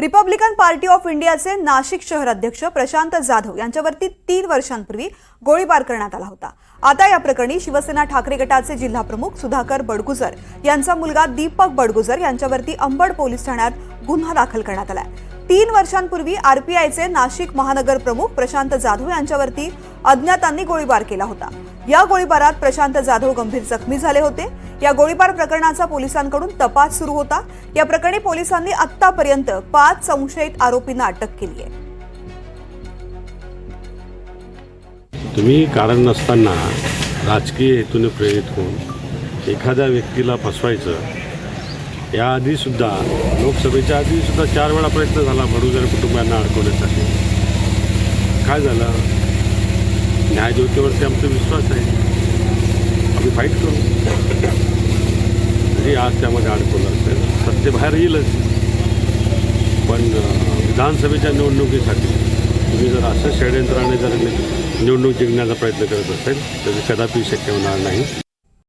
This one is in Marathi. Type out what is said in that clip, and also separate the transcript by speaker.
Speaker 1: रिपब्लिकन पार्टी ऑफ इंडियाचे नाशिक शहर अध्यक्ष प्रशांत जाधव यांच्यावरती तीन वर्षांपूर्वी गोळीबार करण्यात आला होता. आता या प्रकरणी शिवसेना ठाकरे गटाचे जिल्हा प्रमुख सुधाकर बडगुजर यांचा मुलगा दीपक बडगुजर यांच्यावरती अंबड पोलीस ठाण्यात गुन्हा दाखल करण्यात आलाय. तीन वर्षांपूर्वी आरपीआयचे नाशिक महानगर प्रमुख प्रशांत जाधव यांच्यावरती अज्ञातांनी गोळीबार केला होता. या गोळीबारात प्रशांत जाधव गंभीर जखमी झाले होते. या गोळीबार प्रकरणाचा पोलिसांकडून तपास सुरू होता. या प्रकरणी पोलिसांनी आतापर्यंत पाच संशयित आरोपींना अटक केली आहे
Speaker 2: तुम्ही कारण नसताना राजकीय हेतूने प्रेरित होऊन एखाद्या व्यक्तीला फसवायचं याआधीसुद्धा लोकसभेच्या आधीसुद्धा चार वेळा प्रयत्न झाला भडूजर कुटुंबांना अडकवण्यासाठी. काय झालं? न्यायदेवतेवरती आमचा विश्वास आहे. आम्ही फाईट करू. जरी आज त्यामध्ये अडकवलं असेल. सत्य बाहेर येईलच. पण विधानसभेच्या निवडणुकीसाठी तुम्ही जर असं षडयंत्राने जर निवडणूक जिंकण्याचा प्रयत्न करत असेल तर कदापि शक्य होणार नाही.